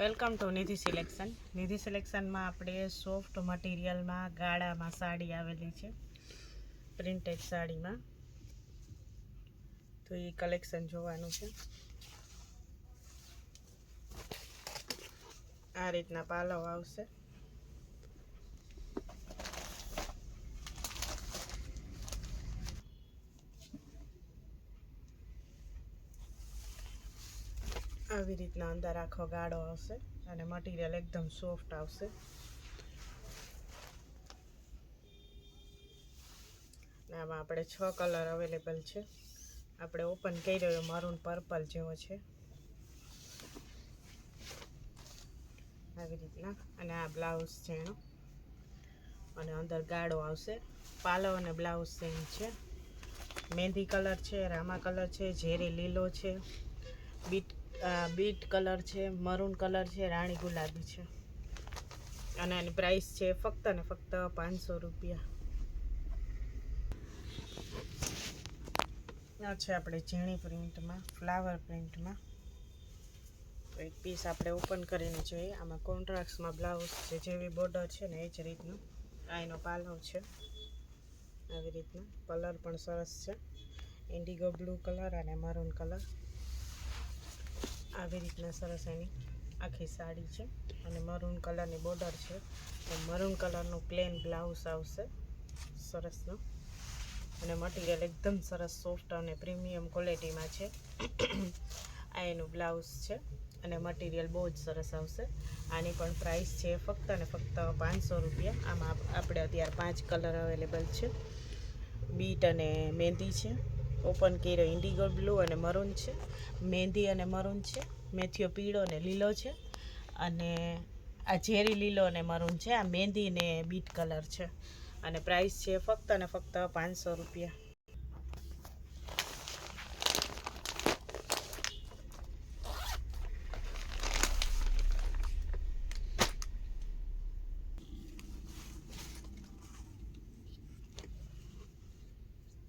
Welcome to Nidhi selection. Nidhi સિલેક્શનમાં આપણે soft મટીરિયલમાં ગાળામાં સાડી આવેલી છે. પ્રિન્ટેડ સાડીમાં. તો એ કલેક્શન જોવાનું છે. આ રીતના પાલવ આવશે. આવી રીતના અંદર આખો ગાળો આવશે અને મટીરિયલ એકદમ સોફ્ટ આવશે. આમાં આપણે છ કલર અવેલેબલ છે. આપણે ઓપન કરી રહ્યો મરૂન પર્પલ જેવો છે. આવી રીતના. અને આ બ્લાઉઝ છે એનો. અને અંદર ગાળો આવશે. પાલવ અને બ્લાઉઝ સેમ છે. મહેંદી કલર છે, રામા કલર છે, ઝેરી લીલો છે, બીટ બીટ કલર છે, મરૂન કલર છે, રાણી ગુલાબી છે. અને એની પ્રાઇસ છે ફક્ત ને ફક્ત પાંચસો રૂપિયા. આ છે આપણે ઝીણી પ્રિન્ટમાં, ફ્લાવર પ્રિન્ટમાં. તો એક પીસ આપણે ઓપન કરીને જોઈએ. આમાં કોન્ટ્રાક્ટ્સમાં બ્લાઉઝ છે, જેવી બોર્ડર છે ને એ જ રીતનું. આ એનો પાલવ છે. આવી રીતના. કલર પણ સરસ છે. ઇન્ડિગો બ્લુ કલર અને મરૂન કલર આવી રીતના સરસ એની આખી સાડી છે. અને મરૂન કલરની બોર્ડર છે. મરૂન કલરનું પ્લેન બ્લાઉઝ આવશે. સરસનું. અને મટીરિયલ એકદમ સરસ સોફ્ટ અને પ્રીમિયમ ક્વોલિટીમાં છે. આ એનું બ્લાઉઝ છે. અને મટીરિયલ બહુ જ સરસ આવશે. આની પણ પ્રાઇસ છે ફક્ત અને ફક્ત પાંચસો રૂપિયા. આમાં આપણે અત્યારે પાંચ કલર અવેલેબલ છે. બીટ અને મહેંદી છે. ઓપન કર્યો. ઇન્ડિગો બ્લુ અને મરૂન છે. મહેંદી અને મરૂન છે. મેથીઓ પીળો અને લીલો છે. અને આ ઝેરી લીલો અને મરૂન છે. આ મહેંદી ને બીટ કલર છે. અને પ્રાઇસ છે ફક્ત અને ફક્ત પાંચસો રૂપિયા.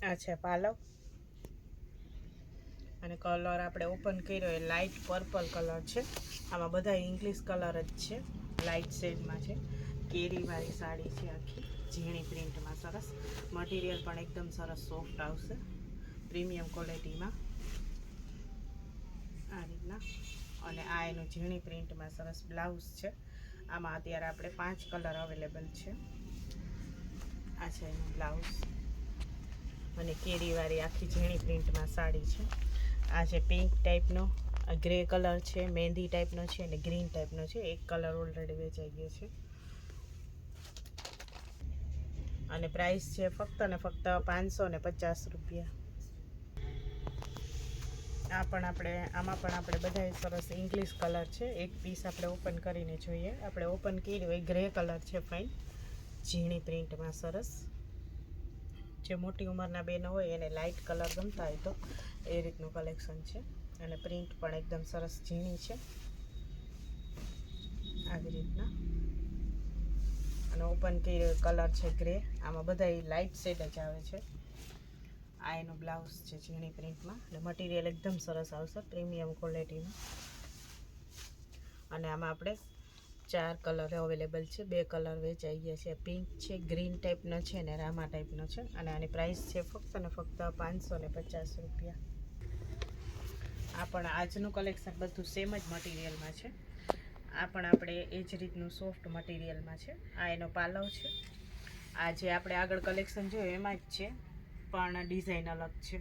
આ છે પાલવ અને કલર આપણે ઓપન કર્યો એ લાઇટ પર્પલ કલર છે. આમાં બધા ઇંગ્લિશ કલર જ છે. લાઇટ શેડમાં છે. કેરીવાળી સાડી છે આખી. ઝીણી પ્રિન્ટમાં સરસ. મટીરિયલ પણ એકદમ સરસ સોફ્ટ આવશે. પ્રીમિયમ ક્વોલિટીમાં. આ રીતના. અને આ એનું ઝીણી પ્રિન્ટમાં સરસ બ્લાઉઝ છે. આમાં અત્યારે આપણે પાંચ કલર અવેલેબલ છે. આ છે એનું બ્લાઉઝ. અને કેરીવાળી આખી ઝીણી પ્રિન્ટમાં સાડી છે. આ છે પિંક ટાઈપનો આ ગ્રે કલર છે, મહેંદી ટાઈપનો છે અને ગ્રીન ટાઈપનો છે. એક કલર ઓલરેડી વેચાઈ ગયો છે. અને પ્રાઇસ છે ફક્ત ને ફક્ત પાંચસો ને પચાસ રૂપિયા. આ પણ આપણે, આમાં પણ આપણે બધાય સરસ ઇંગ્લિશ કલર છે. એક પીસ આપણે ઓપન કરીને જોઈએ. આપણે ઓપન કર્યું એ ગ્રે કલર છે ફાઇન ઝીણી પ્રિન્ટમાં સરસ. જે મોટી ઉંમરના બેનો હોય એને લાઇટ કલર ગમતા હોય તો એ રીતનું કલેક્શન છે. અને પ્રિન્ટ પણ એકદમ સરસ ઝીણી છે. આવી રીતના. અને ઓપન કલર છે ગ્રે આમાં બધા લાઇટ શેડ જ આવે છે. આ એનો બ્લાઉઝ છે ઝીણી પ્રિન્ટમાં અને મટીરિયલ એકદમ સરસ આવશે પ્રીમિયમ ક્વોલિટીનું અને આમાં આપણે ચાર કલર અવેલેબલ છે. બે કલર વેચાઈ ગયા છે. પિંક છે, ગ્રીન ટાઈપનો છે અને રામા ટાઈપનો છે. અને આની પ્રાઇસ છે ફક્ત ને ફક્ત પાંચસો ને પચાસ રૂપિયા. આ પણ આજનું કલેક્શન બધું સેમ જ મટીરિયલમાં છે. આ પણ આપણે એ જ રીતનું સોફ્ટ મટીરિયલમાં છે. આ એનો પાલવ છે. આ જે આપણે આગળ કલેક્શન જોયું એમાં જ છે. પણ ડિઝાઇન અલગ છે.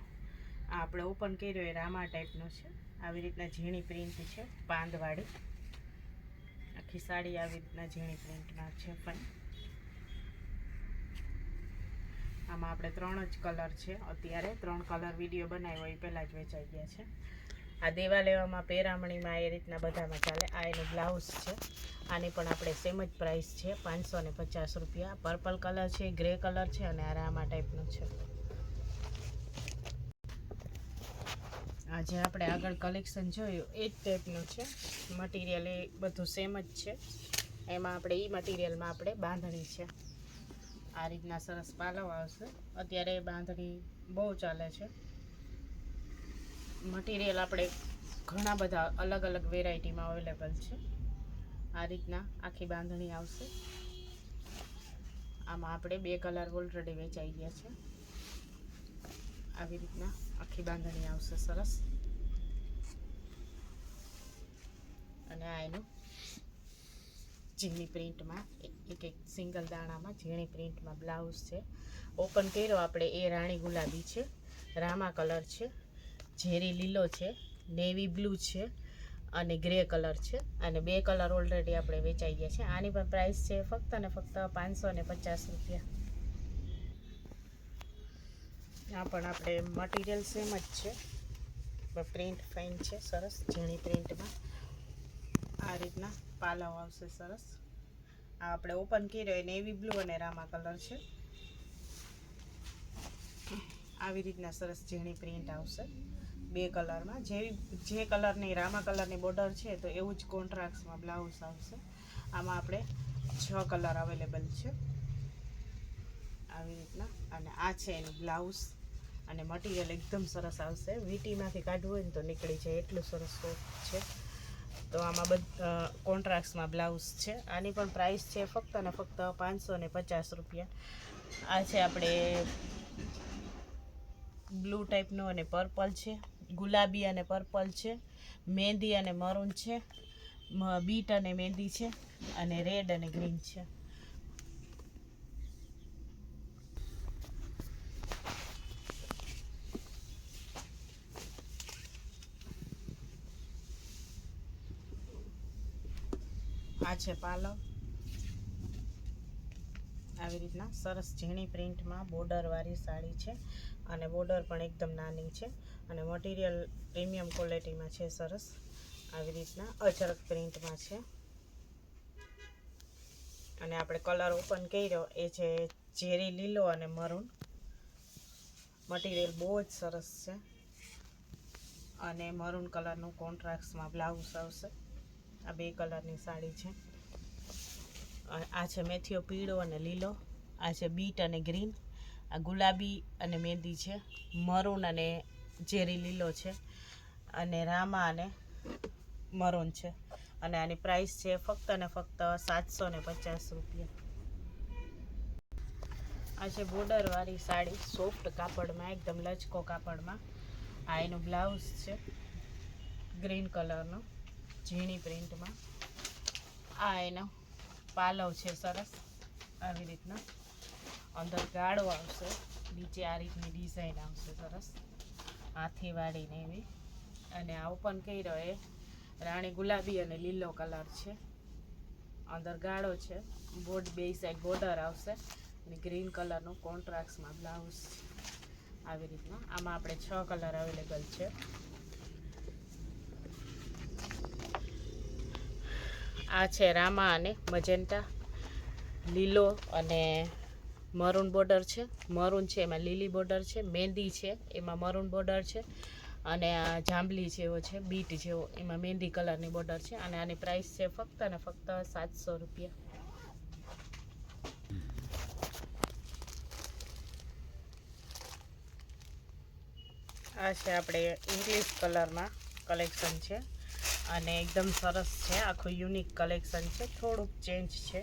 આ આપણે ઓપન કર્યો એ રામા ટાઈપનો છે. આવી રીતના ઝીણી પ્રિન્ટ છે. પાંદવાળી. આખી સાડી આવી રીતના ઝીણી પ્રિન્ટમાં છે પણ. આમાં આપણે ત્રણ જ કલર છે. અત્યારે ત્રણ કલર વીડિયો બનાવ્યો, એ પહેલાં જ વેચાઈ ગયા છે. આ દેવા લેવામાં પેરામણીમાં એ રીતના બધામાં ચાલે. આ એનું બ્લાઉઝ છે. આની પણ આપણે સેમ જ પ્રાઇસ છે. પાંચસો પચાસ રૂપિયા. પર્પલ કલર છે ગ્રે કલર છે અને આ રામા ટાઈપનું છે. આ જે આપણે આગળ કલેક્શન જોયું, એ જ ટાઈપનું છે. મટીરિયલ એ બધું સેમ જ છે. એમાં આપણે એ મટીરિયલમાં આપણે બાંધણી છે. આ રીતના સરસ પાલવ આવશે. અત્યારે બાંધણી બહુ ચાલે છે. મટીરિયલ આપણે ઘણા બધા અલગ અલગ વેરાયટીમાં અવેલેબલ છે. આ રીતના આખી બાંધણી આવશે. આમાં આપણે બે કલર ઓલરેડી વેચાઈ ગયા છે. આવી રીતના આખી બાંધણી આવશે સરસ. અને આ એનું ઝીણી પ્રિન્ટમાં, એક એક સિંગલ દાણામાં ઝીણી પ્રિન્ટમાં બ્લાઉઝ છે. ઓપન કર્યો આપણે, એ રાણી ગુલાબી છે, રામા કલર છે, ઝેરી લીલો છે, નેવી બ્લુ છે અને ગ્રે કલર છે. અને બે કલર ઓલરેડી આપણે વેચાઈ ગયા છે. આની પણ પ્રાઇસ છે ફક્ત ને ફક્ત પાંચસો ને પચાસ રૂપિયા. આ પણ આપણે મટીરિયલ સેમ જ છે. પ્રિન્ટ ફાઇન છે, સરસ. ઝીણી પ્રિન્ટમાં આ રીતના પાલવ આવશે સરસ. આ આપણે ઓપન કર્યો એ નેવી બ્લુ અને રામા કલર છે. આવી રીતના સરસ ઝીણી પ્રિન્ટ આવશે. બે કલરમાં જેવી જે કલરની રામા કલરની બોર્ડર છે, તો એવું જ કોન્ટ્રાક્ટ્સમાં બ્લાઉઝ આવશે. આમાં આપણે છ કલર અવેલેબલ છે. આવી રીતના. અને આ છે એનું બ્લાઉઝ અને મટીરિયલ એકદમ સરસ આવશે. વીટીમાંથી કાઢવું હોય ને તો નીકળી જાય. એટલું સરસ છે. તો આમાં બધા કોન્ટ્રાક્ટ્સમાં બ્લાઉઝ છે. આની પણ પ્રાઇસ છે ફક્ત અને ફક્ત પાંચસો ને પચાસ રૂપિયા. આ છે આપણે બ્લુ ટાઈપનું અને પર્પલ છે. ગુલાબી અને પર્પલ છે. મહેંદી અને મરૂન છે. બીટ અને મહેંદી છે. અને રેડ અને ગ્રીન છે. આ છે પાલવ. આવી રીતના સરસ ઝીણી પ્રિન્ટમાં બોર્ડરવાળી સાડી છે અને બોર્ડર પણ એકદમ નાની છે અને મટીરિયલ પ્રીમિયમ ક્વોલિટીમાં છે સરસ. આવી રીતના અચરક પ્રિન્ટમાં છે. અને આપણે કલર ઓપન કર્યો, એ છે ઝેરી લીલો અને મરૂન. મટીરિયલ બહુ જ સરસ છે. અને મરૂન કલરનું કોન્ટ્રાક્ટ્સમાં બ્લાઉઝ આવશે. આ બે કલરની સાડી છે. આ છે મેથીઓ પીળો અને લીલો, આ છે બીટ અને ગ્રીન, આ ગુલાબી અને મહેંદી છે, મરૂન અને ઝેરી લીલો છે, અને રામા અને મરૂન છે. અને આની પ્રાઇસ છે ફક્ત અને ફક્ત સાતસો ને પચાસ રૂપિયા. આ છે બોર્ડરવાળી સાડી, સોફ્ટ કાપડમાં, એકદમ લચકો કાપડમાં. આ એનું બ્લાઉઝ છે, ગ્રીન કલરનો. ઝીણી પ્રિન્ટમાં. આ એનો પાલવ છે સરસ. આવી રીતના અંદર ગાળો આવશે. નીચે આ રીતની ડિઝાઇન આવશે સરસ. હાથી વાળીને એવી. અને આ ઓપન કર્યો એ રાણી ગુલાબી અને લીલો કલર છે. અંદર ગાળો છે. બોર્ડ બે સાઈડ બોર્ડર આવશે. અને ગ્રીન કલરનું કોન્ટ્રાક્ટ્સમાં બ્લાઉઝ. આવી રીતના. આમાં આપણે છ કલર અવેલેબલ છે. આ છે રામા અને મજેન્ટા. લીલો અને મરૂન બોર્ડર છે. મરૂન છે, એમાં લીલી બોર્ડર છે મહેંદી છે, એમાં મરૂન બોર્ડર છે અને આ જાંબલી જેવો છે, બીટ જેવો, એમાં મહેંદી કલરની બોર્ડર છે અને આની પ્રાઇસ છે ફક્ત અને ફક્ત સાતસો રૂપિયા. આ છે આપણે ઇંગ્લિશ કલરમાં કલેક્શન છે. અને એકદમ સરસ છે. આખું યુનિક કલેક્શન છે. થોડુંક ચેન્જ છે.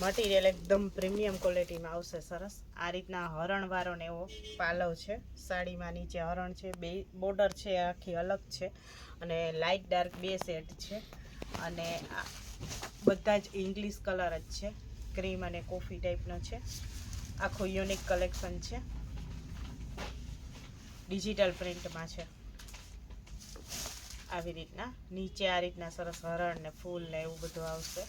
મટીરિયલ એકદમ પ્રીમિયમ ક્વોલિટીમાં આવશે સરસ. આ રીતના હરણવાળો ને એવો પાલવ છે. સાડીમાં નીચે હરણ છે. બે બોર્ડર છે. આખી અલગ છે. અને લાઇટ ડાર્ક બે સેટ છે. અને બધા જ ઇંગ્લિશ કલર જ છે. ક્રીમ અને કોફી ટાઈપનો છે. આખું યુનિક કલેક્શન છે. ડિજિટલ પ્રિન્ટમાં છે. આવી રીતના. નીચે આ રીતના સરસ હરણ ને ફૂલ ને એવું બધું આવશે.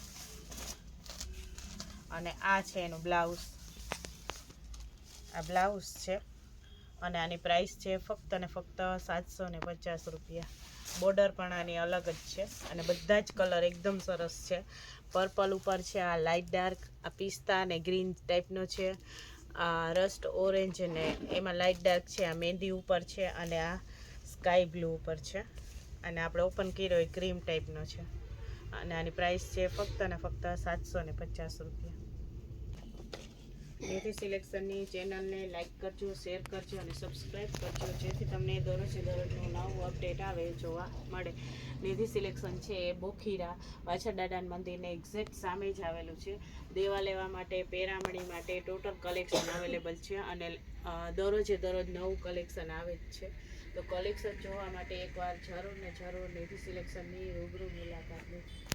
અને આ છે એનું બ્લાઉઝ. આ બ્લાઉઝ છે. અને આની પ્રાઇસ છે ફક્ત ને ફક્ત સાતસો ને પચાસ રૂપિયા. બોર્ડર પણ આની અલગ જ છે. અને બધા જ કલર એકદમ સરસ છે. પર્પલ ઉપર છે આ લાઇટ ડાર્ક, આ પિસ્તા અને ગ્રીન ટાઈપનો છે. આ રસ્ટ ઓરેન્જ ને એમાં લાઇટ ડાર્ક છે, આ મહેંદી ઉપર છે અને આ સ્કાય બ્લુ ઉપર છે. અને આપણે ઓપન કર્યો એ ક્રીમ ટાઈપનો છે. અને આની પ્રાઇસ છે ફક્ત ને ફક્ત સાતસો ને પચાસ રૂપિયા. નિધિ સિલેક્શનની ચેનલને લાઈક કરજો શેર કરજો અને સબસ્ક્રાઈબ કરજો. જેથી તમને દરરોજે દરરોજનું નવું અપડેટ આવે જોવા મળે. નિધિ સિલેક્શન છે એ બોખીરા, પાછળ દાદાન મંદિરને એક્ઝેક્ટ સામે જ આવેલું છે. દેવા લેવા માટે, પેરામણી માટે ટોટલ કલેક્શન અવેલેબલ છે અને દરરોજે દરરોજ નવું કલેક્શન આવે જ છે. તો કલેક્શન જોવા માટે એકવાર જરૂર ને જરૂર નિધિ સિલેક્શનની રૂબરૂ મુલાકાત લેજો